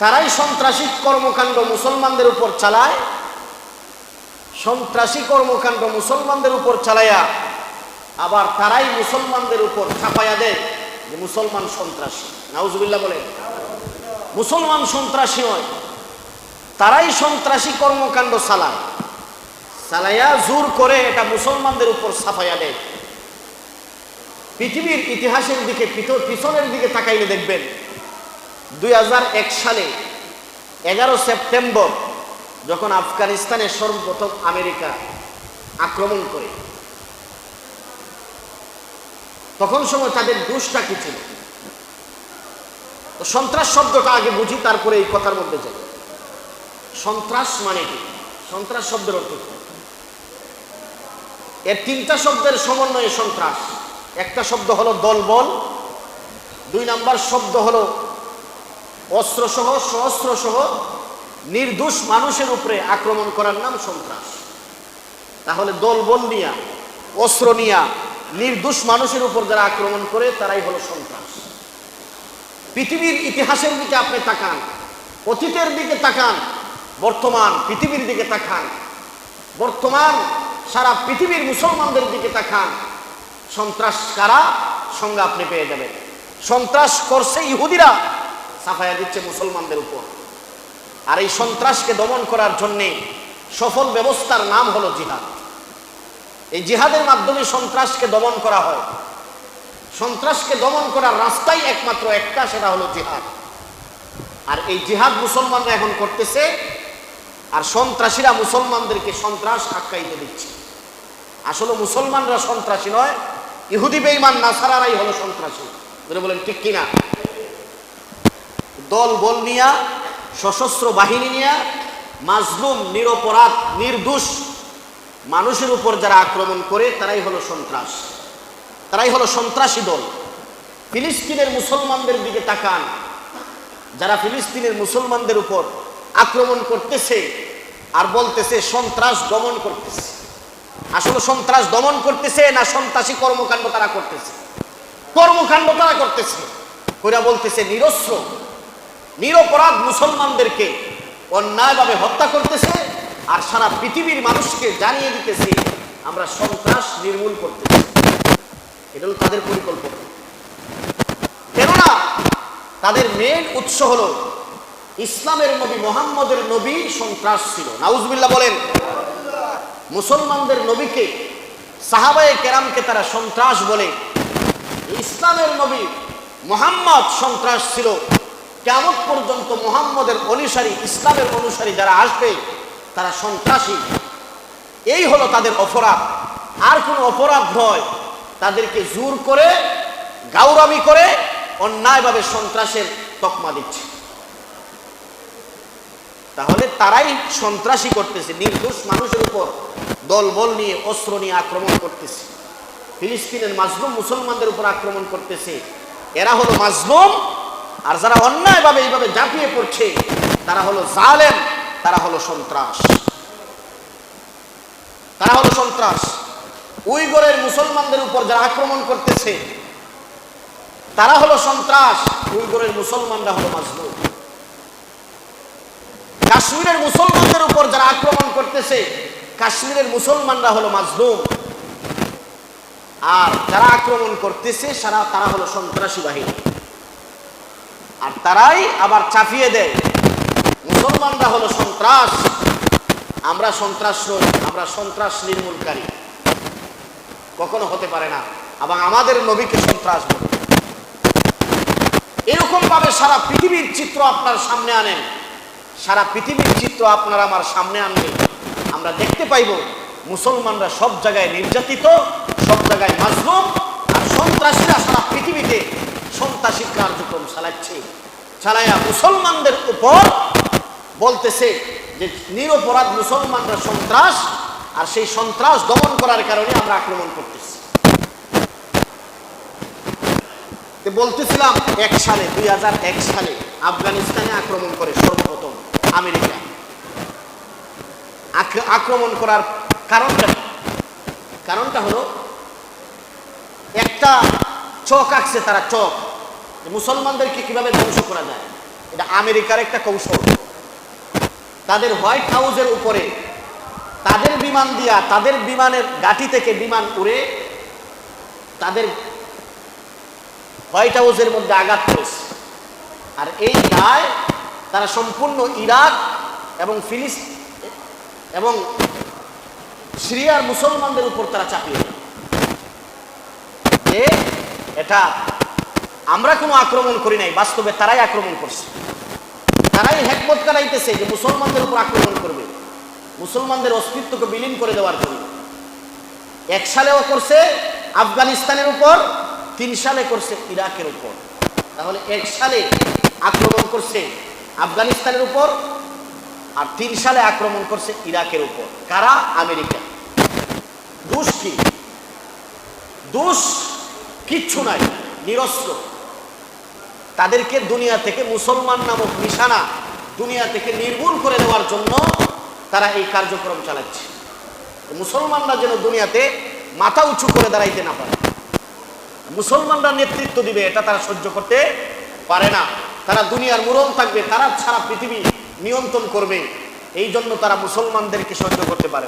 তারাই সন্ত্রাসী কর্মকাণ্ড মুসলমানদের উপর চালায়। সন্ত্রাসী কর্মকাণ্ড মুসলমানদের উপর চালায়া আবার তারাই মুসলমানদের উপর ছাপাইয়া দেয় যে মুসলমান সন্ত্রাসী। নাউজুবিল্লাহ বলেন, মুসলমান সন্ত্রাসী হয় তারাই সন্ত্রাসী কর্মকাণ্ড চালায়। চালাইয়া জোর করে এটা মুসলমানদের উপর ছাপাইয়া দেয়। পৃথিবীর ইতিহাসের দিকে পিছনের দিকে তাকাইলে দেখবেন দুই হাজার এক সালে, এগারো সেপ্টেম্বর, যখন আফগানিস্তানে সর্বপ্রথম আমেরিকা আক্রমণ করে। তখন সময় তাদের দোষটা কি ছিল? সন্ত্রাস শব্দটা আগে বুঝি, তারপরে এই কথার মধ্যে যাই। সন্ত্রাস মানে কি? সন্ত্রাস শব্দের অর্থ এর তিনটা শব্দের সমন্বয়ে সন্ত্রাস। একটা শব্দ হলো দলবল, দুই নাম্বার শব্দ হলো অস্ত্রসহ সহস্রসহ নির্দোষ মানুষের উপরে আক্রমণ করার নাম সন্ত্রাস। তাহলে দলবল নিয়া, অস্ত্র নিয়া নির্দোষ মানুষের উপর যারা আক্রমণ করে, তারাই হলো সন্ত্রাস। পৃথিবীর ইতিহাসের দিকে আপনি তাকান, অতীতের দিকে তাকান, বর্তমান পৃথিবীর দিকে তাকান, বর্তমান সারা পৃথিবীর মুসলমানদের দিকে তাকান, সন্ত্রাস কারা? সঙ্গে আপনি পেয়ে যাবেন। সন্ত্রাস করছে ইহুদিরা। সাফাইয়া দিচ্ছে মুসলমানদের উপর। আর এই সন্ত্রাসকে দমন করার জন্যে সফল ব্যবস্থার নাম হলো জিহাদ। এই জিহাদের মাধ্যমে সন্ত্রাসকে দমন করা হয়। সন্ত্রাসকে দমন করার রাস্তাই একমাত্র একটা, সেটা হলো জিহাদ। আর এই জিহাদ মুসলমানরা এখন করতেছে, আর সন্ত্রাসীরা মুসলমানদেরকে সন্ত্রাস আখ্যায়িত দিচ্ছে। আসলে মুসলমানরা সন্ত্রাসী নয়, ইহুদি বেইমান নাসারারাই হলো সন্ত্রাসী। বলে বলেন, ঠিক কিনা? দল বল নিয়া, সশস্ত্র বাহিনী নিয়া, মাজলুম, নিরপরাধ, নির্দোষ মানুষের উপর যারা আক্রমণ করে, তারাই হলো সন্ত্রাস। তারাই হলো সন্ত্রাসী দল। ফিলিস্তিনের মুসলমানদের দিকে তাকান। যারা ফিলিস্তিনের মুসলমানদের উপর আক্রমণ করতেছে আর বলতেছে, সন্ত্রাস দমন করতেছে। আসলে সন্ত্রাস দমন করতেছে না সন্ত্রাসী কর্মকাণ্ড তারা করতেছে? কর্মকাণ্ড তারা করতেছে? ওরা বলতেছে, নিরস্ত্র। নিরপরাধ মুসলমানদেরকে অন্যায়ভাবে হত্যা করতেছে আর সারা পৃথিবীর মানুষকে জানিয়ে দিতেছে, আমরা সন্ত্রাস নির্মূল করতেছি। এটা হলো তাদের পরিকল্পনা। কেননা তাদের মেন উৎস হল ইসলামের নবী মোহাম্মদের নবী সন্ত্রাস ছিল। নাউজবিল্লাহ বলেন, মুসলমানদের নবীকে, সাহাবায়ে কেরামকে তারা সন্ত্রাস বলে। ইসলামের নবী মোহাম্মদ সন্ত্রাস ছিল। কেমন পর্যন্ত মোহাম্মদের অনুসারী, ইসলামের অনুসারী যারা আসবে, তারা সন্ত্রাসী। এই হলো তাদের অপরাধ। আর কোনো অপরাধ নয়। তাদেরকে জোর করে, গাউরামি করে, অন্যায়ভাবে সন্ত্রাসের তকমা দিচ্ছে। তাহলে তারাই সন্ত্রাসী করতেছে, নির্দোষ মানুষের উপর দলবল নিয়ে, অস্ত্র নিয়ে আক্রমণ করতেছে। ফিলিস্তিনের মাজলুম মুসলমানদের উপর আক্রমণ করতেছে। এরা হলো মাজলুম আর যারা অন্যায়ভাবে এইভাবে ঝাঁপিয়ে পড়ছে, তারা হলো জালেম, তারা হলো সন্ত্রাস। তারা হলো সন্ত্রাস। উইগরের মুসলমানদের উপর যারা আক্রমণ করতেছে, তারা হলো সন্ত্রাস। উইগরের মুসলমানরা হলো মাজলুম। কাশ্মীরের মুসলমানদের উপর যারা আক্রমণ করতেছে, কাশ্মীরের মুসলমানরা হলো মাজলুম। আর যারা আক্রমণ করতেছে, সারা তারা হলো সন্ত্রাসী বাহিনী। আর তারাই আবার চাপিয়ে দেয়। মুসলমানরা হলো সন্ত্রাস। আমরা সন্ত্রাস নই আমরা সন্ত্রাস নির্মূলকারী কখনো হতে পারে না। এবং আমাদের নবীকে সন্ত্রাস বলে। এরকম ভাবে সারা পৃথিবীর চিত্র আপনার সামনে আনেন। সারা পৃথিবীর চিত্র আপনার আমার সামনে আনলে আমরা দেখতে পাইব, মুসলমানরা সব জায়গায় নির্যাতিত, সব জায়গায় মাজলুম, আর সন্ত্রাসীরা সারা পৃথিবীতে সন্ত্রাসী কার্যক্রম চালাচ্ছে। চালাইয়া মুসলমানদের উপর বলতেছে যে নিরপরাধ মুসলমানরা সন্ত্রাস, আর সেই সন্ত্রাস দমন করার কারণে আমরা আক্রমণ করতেছি। বলতেছিলাম, এক সালে, দুই সালে আফগানিস্তানে আক্রমণ করে সর্বপ্রথম আমেরিকা। আক্রমণ করার কারণটা কারণটা হলো, একটা চক আঁকছে তারা, চক। মুসলমানদেরকে কীভাবে ধ্বংস করা যায়? এটা আমেরিকার একটা কৌশল। তাদের হোয়াইট হাউসের উপরে তাদের বিমান দিয়া তাদের বিমানের গাটি থেকে বিমান উড়ে তাদের হোয়াইট হাউসের মধ্যে আঘাত করেছে। আর এই দায় তারা সম্পূর্ণ ইরাক এবং ফিলিস্ত এবং সিরিয়ার মুসলমানদের উপর তারা চাপিয়ে এটা আমরা কোনো আক্রমণ করি নাই, বাস্তবে তারাই আক্রমণ করছে। তারাই হেকমত কাটাইতেছে যে মুসলমানদের উপর আক্রমণ করবে। মুসলমানদের অস্তিত্বকে বিলীন করে দেওয়ার জন্য। এক সালেও করছে আফগানিস্তানের উপর, তিন সালে করছে ইরাকের উপর। তাহলে এক সালে আক্রমণ করছে আফগানিস্তানের উপর আর তিন সালে আক্রমণ করছে ইরাকের উপর। কারা? আমেরিকা। দোষ কি? দোষ কিচ্ছু নাই, নিরস্ত্র। তাদেরকে দুনিয়া থেকে মুসলমান নামক নিশানা দুনিয়া থেকে নির্মূল করে দেওয়ার জন্য তারা এই কার্যক্রম চালাচ্ছে। মুসলমানরা যেন দুনিয়াতে মাথা উঁচু করে দাঁড়াইতে না পারে। মুসলমানরা নেতৃত্ব দিবে, এটা তারা সহ্য করতে পারে না। তারা দুনিয়ার মুরল থাকবে, তারা ছাড়া পৃথিবী নিয়ন্ত্রণ করবে। এই জন্য তারা মুসলমানদেরকে সহ্য করতে পারে